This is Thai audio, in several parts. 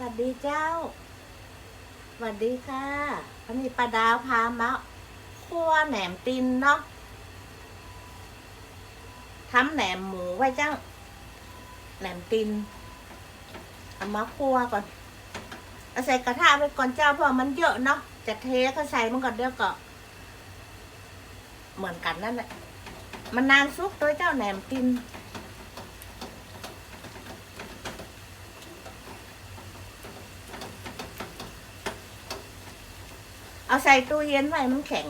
สวัสดีเจ้า สวัสดีค่ะวันนี้ป้าดาวพามาคั่วแหนมตินเนาะทำแหนมหมูไว้เจ้า แหนมตินเอามาคั่วก่อนเอาใส่กระทะไปก่อนเจ้าเพราะมันเยอะเนาะ จะเทก็ใส่มันก่อนเดี๋ยวก็เหมือนกันนั่นแหละมันนานซุกตัวเจ้าแหนมติน เอาใส่ตู้เย็นไว้มันแข็ง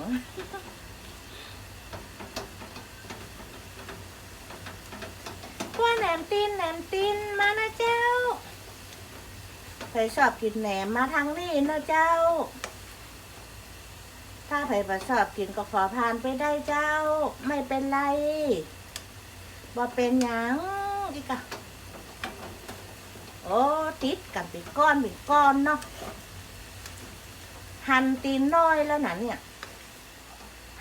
ว่าแหนมตีนแหนมตีนมานะเจ้าใครชอบกินแหนมมาทางนี้นะเจ้า ถ้าใครประชอบกินก็ขอผ่านไปได้เจ้า ไม่เป็นไรบ่เป็นหยังอีกอะโอ้ติดกันเป็นก้อนเป็นก้อนเนาะ หั่นตีนน้อยแล้วนะเนี่ย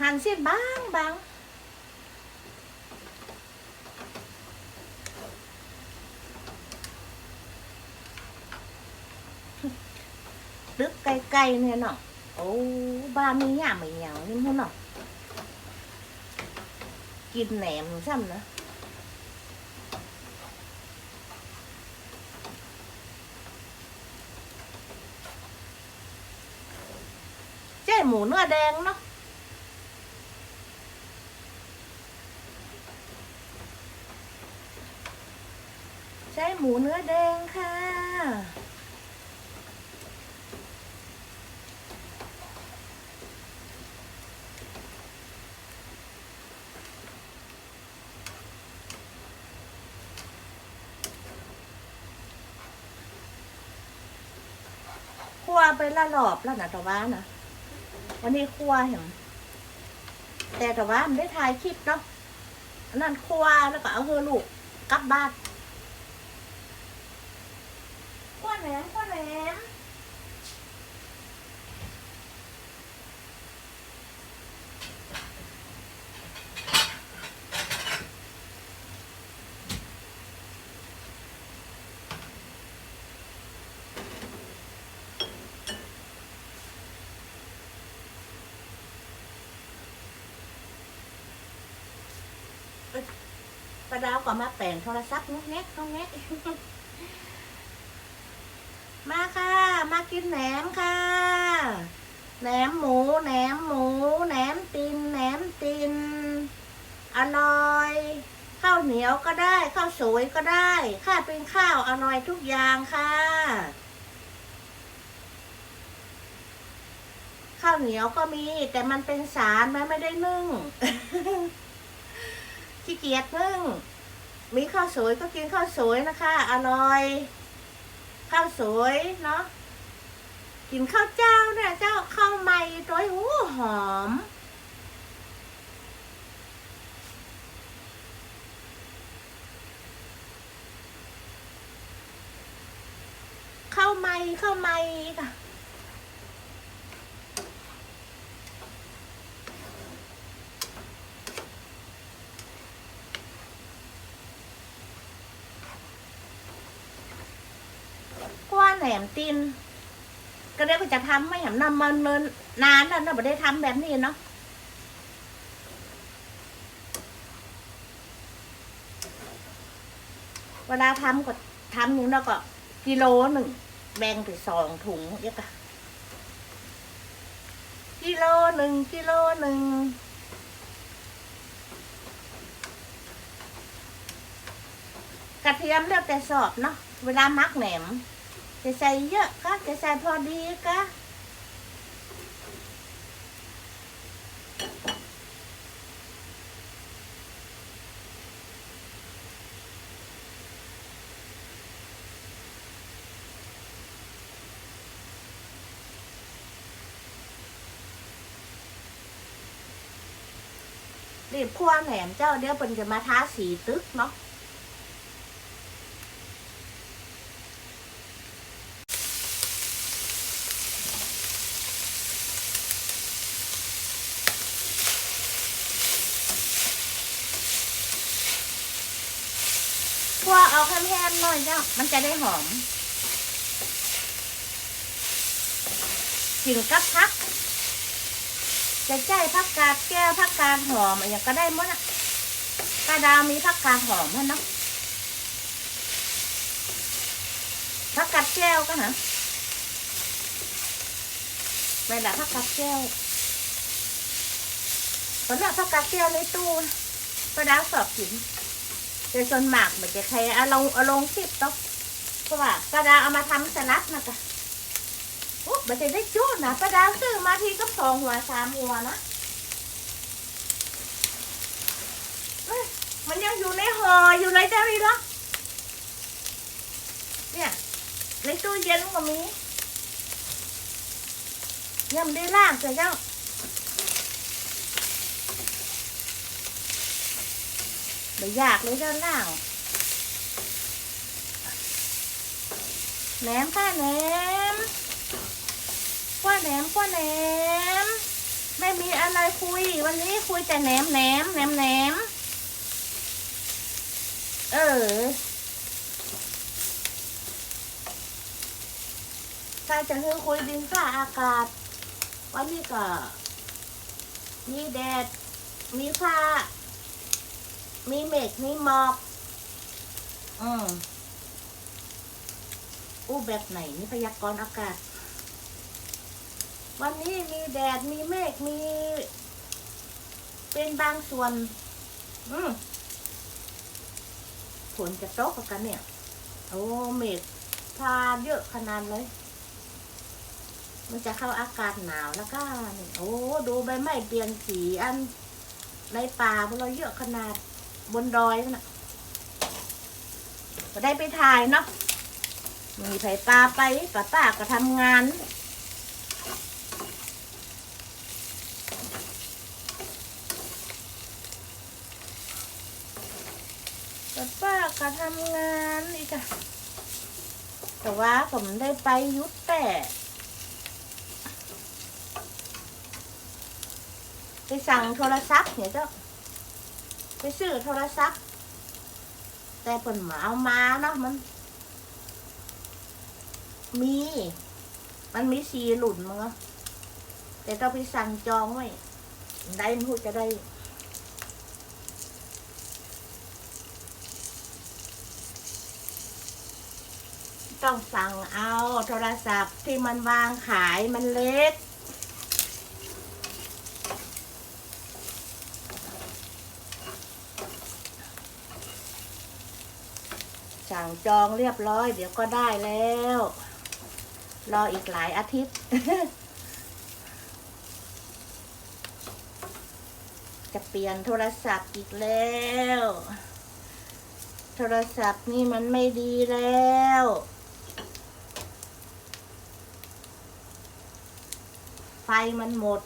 หั่นเส้นบางบางตึกไกลๆเนี่ยเนาะ โอ้บ้านนี้ย่าไม่เหนียวนี่พุ่นเนาะ กินแหนมซ้ำนะ หมูเนื้อแดงเนาะใช้หมูเนื้อแดงค่ะครัวไปละรอบแล้ วันนี้ครัวเห็นแต่แต่ว่ามันได้ถ่ายคลิปเนาะนนั่นครัวแล้วก็เอาเฮอลูกกลับบ้านครัวแหนมครัวแหน ประดาวก็มาแปลงโทรศัพท์งกแงกงกแงกมาค่ะ มากินแหนมค่ะ แหนมหมูแหนมหมูแหนมตินแหนมตินอร่อยข้าวเหนียวก็ได้ข้าวสวยก็ได้ข้าเป็นข้าวอร่อยทุกอย่างค่ะข้าวเหนียวก็มีแต่มันเป็นสารมันไม่ได้นึ่ง ขี้เกียจนึ่ง มีข้าวสวยก็กินข้าวสวยนะคะ อร่อย ข้าวสวยเนาะกินข้าวเจ้าเนี่ยเจ้าข้าวใหม่ตัวหูหอม ข้าวใหม่ข้าวใหม่ค่ะ กว่าแหน มตีนก็เรียกว่าจะทำไม่เห็นนำมันเนินนานแล้วนะไม่ได้ทำแบบนี้เนาะเวลาทำก็ทำอย่างนั้นก็ กิโลหนึ่งแบ่งไปสองถุงเยอะกะกิโลหนึ่งกิโลหนึ่งกระเทียมเลือกแต่สอบเนาะเวลามักแหนม จะใส่เยอะก็จะใส่พอดีก็รีบคั่วแหนมเจ้าเดี๋ยวเปิ่นจะมาทาสีตึกเนาะ วเอาแห้มๆหน่อยเจ้า มันจะได้หอมกินกับพัก จะใจผักกาดแก้วผักกาดหอมอย่างก็ได้หมดอะป้าดาวมีผักกาดหอมให้เนาะผักกาดแก้วก็ฮะไม่ละผักกาดแก้วตอนนี้ผักกาดแก้วในตู้นะป้าดาวสอบกิน แต่ส่วนมากมันจะใครเอาลงเอาลงคลิปต้องเพราะว่าป้าดาเอามาทำสลัดนะกะโอ้มันจะได้จุดนะป้าดาซื้อมาทีก็สองหัวสามหัวนะมันยังอยู่ในห่ออยู่เลยเจ้านี่หรอเนี่ยในตู้เย็นก็มียังได้ล่างใส่เจ้ ไม่ยากเลยเจ้าล่างแหนมค่ะแหนมกว่าแหนมกว่าแหนม ไม่มีอะไรคุย วันนี้คุยแต่แหนมแหนมแหนมแหนมเออถ้าจะคือคุยดินฟ้าอากาศ วันนี้ก็ มีแดด มีฟ้า มีเมฆมีหมอกอืมอู้แบบไหนนี่พยากรณ์อากาศ วันนี้มีแดดมีเมฆมี เป็นบางส่วน อืมฝนจะตกกันเนี่ย โอ้เมฆพาเยอะขนาดเลย มันจะเข้าอากาศหนาวแล้วก็นี่โอ้ ดูใบไม้เปลี่ยนสีอันในป่าพวกเราเยอะขนาด บนดอยนั่นน่ะก็ได้ไปถ่ายเนาะมีไผ่ปลาไปป้าป้าก็ทำงานป้าป้าก็ทำงานอีกอะแต่ว่าผมได้ไปยุทธแต่ไปสั่งโทรศัพท์เนี่ยเจ้า ไปซื้อโทรศัพท์ แต่ผลมาเอามาเนาะมัน มี มันมีสีหลุนมั้งแต่ต้องไปสั่งจองไว้ได้ไม่รู้จะได้ต้องสั่งเอาโทรศัพท์ที่มันวางขายมันเล็ก สั่งจองเรียบร้อย เดี๋ยวก็ได้แล้ว รออีกหลายอาทิตย์ จะเปลี่ยนโทรศัพท์อีกแล้ว โทรศัพท์นี่มันไม่ดีแล้วไฟมันหมด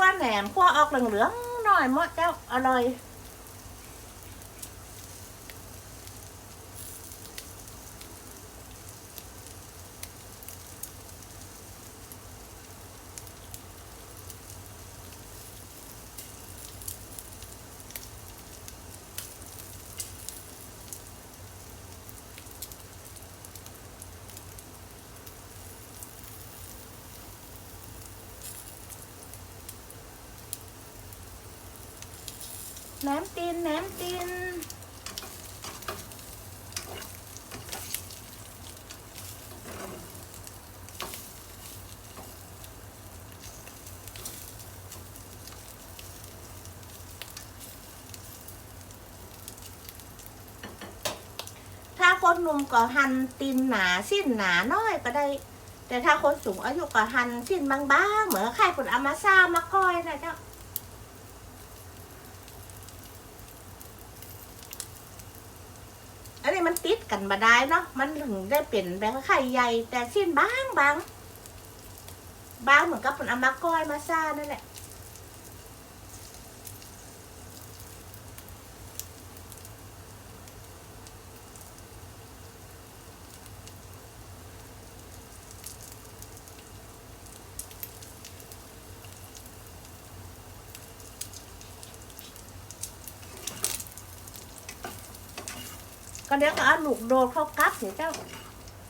ขั้วแหน มขั้วออกเหลืองๆหน่อยมดเจ้าอร่อย นมตีนแหนมตีนถ้าคนหนุ่มก็หั่นตีนหนาสิ้นหนาน้อยก็ได้ แต่ถ้าคนสูงอายุก็หั่นสิ้นบางๆ เหมือนไข่ผลอามาซ่ามาก้อยนะเจ้า อันนี้ บันติดาได้เนาะมันถึงได้เป็นแบบไข่ใหญ่ แต่สิ้นบางบางบางเหมือนกับผลอมาก้อยมาซ่านั่นแหละ เดี๋ยวก็เอาลูกโดดเข้ากัดเดี๋ยเจ้า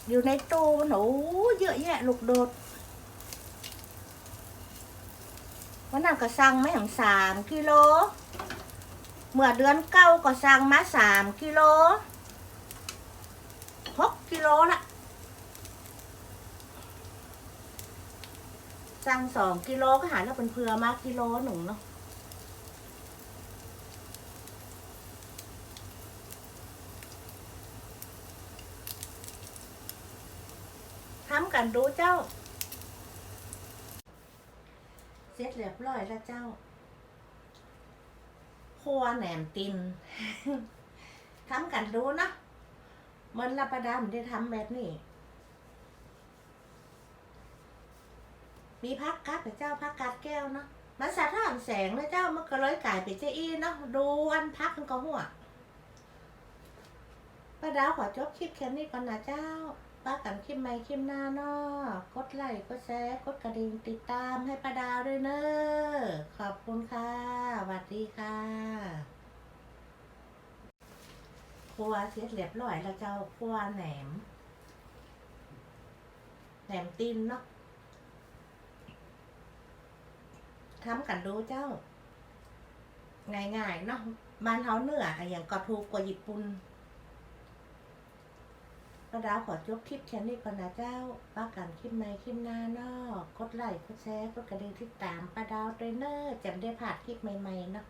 อยู่ในตู้มันโอ้เยอะแยะลูกโดดวันนั้นก็สั่งไม่ถึงสามกิโล เมื่อเดือนเก้าก็สั่งมาสามกิโลหกกิโลละสั่งสองกิโลก็หาแล้วเป็นเพื่อมากิโลหนึ่งเนาะ กันดูเจ้า เสร็จเรียบร้อยแล้วเจ้าครัวแหนมตินทำกันดูนะเหมันรับประดามได้ทำแบบนี้ มีพักกัดแต่เจ้าพักกัดแก้วเนาะมันสะท้อนแสงเลยเจ้ามันก็เลยกลายเป็นเจอีเนาะดูอันพักมันก็หัวป้าดาวขอจบคลิปแค่นี้ก่อนนะเจ้า ป้ากันคลิปใหม่คลิปหน้าเนาะกดไลค์กดแชร์กดกระดิ่งติดตามให้ป้าดาวด้วยเนอะขอบคุณค่ะสวัสดีค่ะครัวเสร็จเรียบร้อยแล้วเจ้าครัวแหนมแหนมตีนเนาะทำกันดูเจ้า ง่ายๆเนาะบ้านเฮาเหนืออะอย่างก็ถูกกว่าญี่ปุ่น ก็ดาวขอจบคลิปแค่นี้ก่อนนะเจ้าป้ากันคลิปใหม่คลิปหน้านอกกดไลค์กดแชร์กดกระดิ่งติดตามป้าดาวเทรนเนอร์จะได้ผ่านคลิปใหม่ๆเนาะ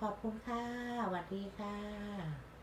ขอบคุณค่ะสวัสดีค่ะ